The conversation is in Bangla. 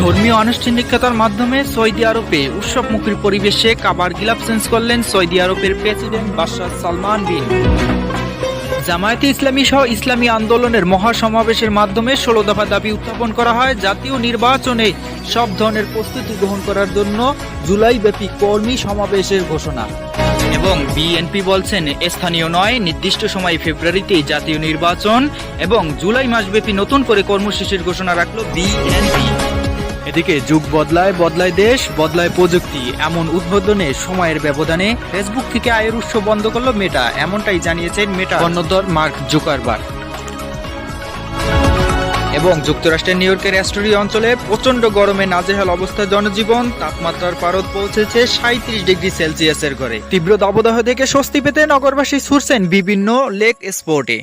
ধর্মীয় আনুষ্ঠানিকতার মাধ্যমে সৌদি আরবে উৎসবমুখীর পরিবেশে কাবার গিলাফ চেঞ্জ করলেন সৌদি আরবের প্রেসিডেন্ট বাদশাহ সালমান বিন। জামায়াতে ইসলামী সহ ইসলামী আন্দোলনের মহাসমাবেশের মাধ্যমে ষোলো দফা দাবি উত্থাপন করা হয়। জাতীয় নির্বাচনে সব ধরনের প্রস্তুতি গ্রহণ করার জন্য জুলাইব্যাপী কর্মী সমাবেশের ঘোষণা। এবং বিএনপি বলছেন, স্থানীয় নয়, নির্দিষ্ট সময় ফেব্রুয়ারিতে জাতীয় নির্বাচন এবং জুলাই মাসব্যাপী নতুন করে কর্মসূচির ঘোষণা রাখল বিএনপি। এদিকে যুগ বদলায় বদলায় দেশ, বদলায় প্রযুক্তি। এমন উদ্বোধনে সময়ের ব্যবধানে ফেসবুক থেকে আয়ের উৎস বন্ধ করল মেটা, এমনটাই জানিয়েছেন মেটা কর্ণধর মার্ক জুকারবার্গ এবং যুক্তরাষ্ট্রের নিউ ইয়র্কের অ্যাস্টোরিয়া অঞ্চলে প্রচণ্ড গরমে নাজেহাল অবস্থায় জনজীবন, তাপমাত্রার পারদ পৌঁছেছে সাঁত্রিশ ডিগ্রি সেলসিয়াসের ঘরে। তীব্র দাবদাহ থেকে স্বস্তি পেতে নগরবাসী ছুটছেন বিভিন্ন লেক স্পোর্টে